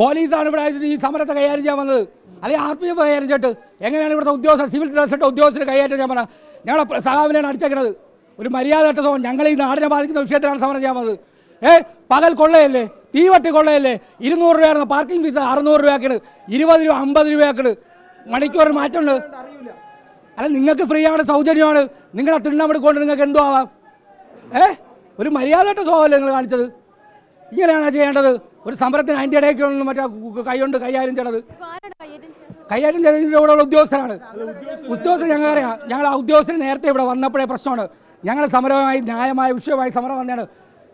പോലീസാണ് ഇവിടെ ഈ സമരത്തെ കൈകാര്യം ചെയ്യാൻ വന്നത്. അല്ലെങ്കിൽ ആർ പി എഫ് കൈകാര്യം ചെയ്തിട്ട് എങ്ങനെയാണ് ഇവിടുത്തെ ഉദ്യോഗസ്ഥർ സിവിൽ ഡ്രസ് ഇട്ട ഉദ്യോഗസ്ഥർ കൈകാര്യം ചെയ്യാൻ പറഞ്ഞത് ഞങ്ങളെ സഹാവിനെയാണ് അടിച്ചേക്കുന്നത് ഒരു മര്യാദ സ്വഭാവം ഞങ്ങൾ ഈ നാടിനെ ബാധിക്കുന്ന വിഷയത്തിലാണ് സമരം ചെയ്യാൻ വന്നത്. ഏ പകൽ കൊള്ളയല്ലേ? തീവട്ടി കൊള്ളയല്ലേ? ഇരുന്നൂറ് രൂപയാണ് പാർക്കിംഗ് ഫീസ് അറുന്നൂറ് രൂപയാക്കണ് ഇരുപത് രൂപ അമ്പത് രൂപയാക്കണ് മണിക്കൂറിന് മാറ്റമുണ്ട്. അല്ല നിങ്ങൾക്ക് ഫ്രീ ആണ് സൗജന്യമാണ്. നിങ്ങളെ തിണ്ണമെടുക്കൊണ്ട് നിങ്ങൾക്ക് എന്തോ ആവാം ഏ? ഒരു മര്യാദയുടെ സ്വഭാവമല്ലേ നിങ്ങൾ കാണിച്ചത്. ഇങ്ങനെയാണോ ചെയ്യേണ്ടത്? ഒരു സമരത്തിന് അതിന്റെ ഇടയ്ക്ക് മറ്റേ കൈകൊണ്ട് കൈകാര്യം ചെയ്യണത്. കൈകാര്യം ചെയ്തതിന്റെ ഉള്ള ഉദ്യോഗസ്ഥരാണ് ഉദ്യോഗസ്ഥർ ഞങ്ങൾക്കറിയാം ഞങ്ങൾ ആ ഉദ്യോഗസ്ഥർ നേരത്തെ ഇവിടെ വന്നപ്പോഴേ പ്രശ്നമാണ്. ഞങ്ങൾ സമരമായി ന്യായമായ വിഷയമായി സമരം വന്നതാണ്.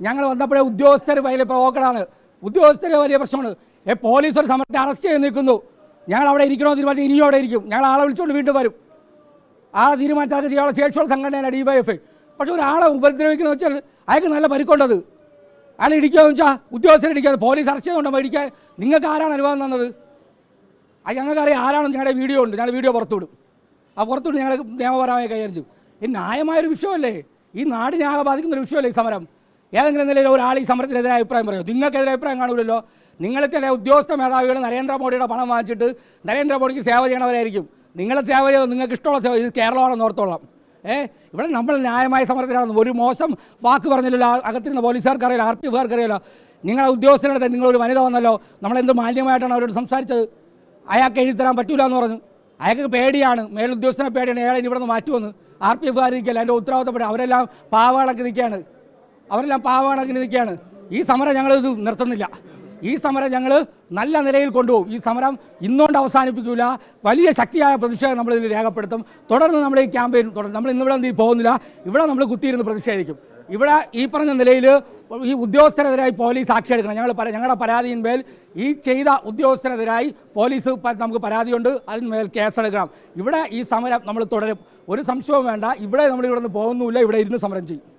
ഞങ്ങൾ വന്നപ്പോഴേ ഉദ്യോഗസ്ഥർ വലിയ പ്രവോക്കടാണ്. ഉദ്യോഗസ്ഥർ വലിയ പ്രശ്നമാണ്. ഏ പോലീസ് ഒരു സമരത്തെ അറസ്റ്റ് ചെയ്ത് നിൽക്കുന്നു. ഞങ്ങൾ അവിടെ ഇരിക്കണോ തീരുമാനിച്ച് ഇനിയും അവിടെ ഇരിക്കും. ഞങ്ങൾ ആളെ വിളിച്ചുകൊണ്ട് വീണ്ടും വരും. ആ തീരുമാനിച്ചാൽ ചെയ്യാനുള്ള ശേഷിയുള്ള സംഘടനയാണ് ഡി വൈ എഫ്. പക്ഷെ ഒരാളെ ഉപദ്രവിക്കുന്നത് വെച്ചാൽ അയാൾക്ക് നല്ല പരിക്കുണ്ടത്. അയാൾ ഇടിക്കുകയെന്ന് വെച്ചാൽ ഉദ്യോഗസ്ഥരെ ഇടിക്കാതെ പോലീസ് അറസ്റ്റ് ചെയ്തുകൊണ്ടോ ഇടിക്കാൻ. നിങ്ങൾക്ക് ആരാണ് അനുവാദം തന്നത്? അത് ഞങ്ങൾക്കറിയാം ആരാണെന്ന് ഞങ്ങളുടെ വീഡിയോ ഉണ്ട്. ഞങ്ങൾ വീഡിയോ പുറത്തുവിടും. ആ പുറത്തുവിട്ട് ഞങ്ങൾ നിയമപരമായി കൈകാര്യം ചെയ്യും. ഈ ന്യായമായൊരു വിഷയമല്ലേ? ഈ നാടിനെ ആകെ ബാധിക്കുന്ന ഒരു വിഷയമല്ലേ ഈ സമരം? ഏതെങ്കിലും നിലയിൽ ഒരാൾ ഈ സമരത്തിനെതിരെ അഭിപ്രായം പറയുമോ നിങ്ങൾക്കെതിരെ അഭിപ്രായം കാണൂലല്ലോ. നിങ്ങളെ ചില ഉദ്യോഗസ്ഥ മേധാവികൾ നരേന്ദ്രമോദിയുടെ പണം വാങ്ങിച്ചിട്ട് നരേന്ദ്രമോദിക്ക് സേവ ചെയ്യണവരായിരിക്കും. നിങ്ങളെ സേവ ചെയ്തോ നിങ്ങൾക്ക് ഇഷ്ടമുള്ള സേവ ഇത് കേരളമാണെന്ന് ഓർത്തോളാം. ഏ ഇവിടെ നമ്മൾ ന്യായമായ സമരത്തിലാണ് ഒരു മോശം വാക്ക് പറഞ്ഞില്ലല്ലോ. അകത്തിരുന്ന പോലീസുകാർക്ക് അറിയില്ല ആർ പി എഫുകാർക്ക് അറിയില്ല നിങ്ങളെ ഉദ്യോഗസ്ഥരുടെ നിങ്ങളൊരു വനിത വന്നല്ലോ നമ്മളെന്ത് മാന്യമായിട്ടാണ് അവരോട് സംസാരിച്ചത്? അയാൾക്ക് എഴുതി തരാൻ പറ്റൂല എന്ന് പറഞ്ഞു. അയാൾക്ക് പേടിയാണ്. മേലുദ്യോഗസ്ഥനെ പേടിയാണ് അയാളെ ഇവിടെ നിന്ന് മാറ്റുമെന്ന്. ആർ പി എഫ് ആയിരിക്കില്ല എന്റെ ഉത്തരവാദിത്തപ്പെട്ട അവരെല്ലാം പാവകളൊക്കെ നിൽക്കുകയാണ് അവരെല്ലാം പാവകളൊക്കെ നിൽക്കുകയാണ് ഈ സമരം ഞങ്ങളിത് നിർത്തുന്നില്ല. ഈ സമരം ഞങ്ങൾ നല്ല നിലയിൽ കൊണ്ടുപോകും. ഈ സമരം ഇന്നുകൊണ്ട് അവസാനിപ്പിക്കില്ല വലിയ ശക്തിയായ പ്രതിഷേധം നമ്മൾ ഇതിൽ രേഖപ്പെടുത്തും. തുടർന്ന് നമ്മൾ ഈ ക്യാമ്പയിൻ തുടർന്ന് നമ്മൾ ഇന്നിവിടെ നീ പോകുന്നില്ല. ഇവിടെ നമ്മൾ കുത്തിയിരുന്ന് പ്രതിഷേധിക്കും. ഇവിടെ ഈ പറഞ്ഞ നിലയിൽ ഈ ഉദ്യോഗസ്ഥരെതിരായി പോലീസ് സാക്ഷി എടുക്കണം. ഞങ്ങൾ ഞങ്ങളുടെ പരാതിയിന്മേൽ ഈ ചെയ്ത ഉദ്യോഗസ്ഥരെതിരായി പോലീസ് നമുക്ക് പരാതിയുണ്ട്. അതിന്മേൽ കേസെടുക്കണം. ഇവിടെ ഈ സമരം നമ്മൾ തുടരും. ഒരു സംശയവും വേണ്ട. ഇവിടെ നമ്മൾ ഇവിടെ നിന്ന് പോകുന്നുമില്ല. ഇവിടെ ഇരുന്ന് സമരം ചെയ്യും.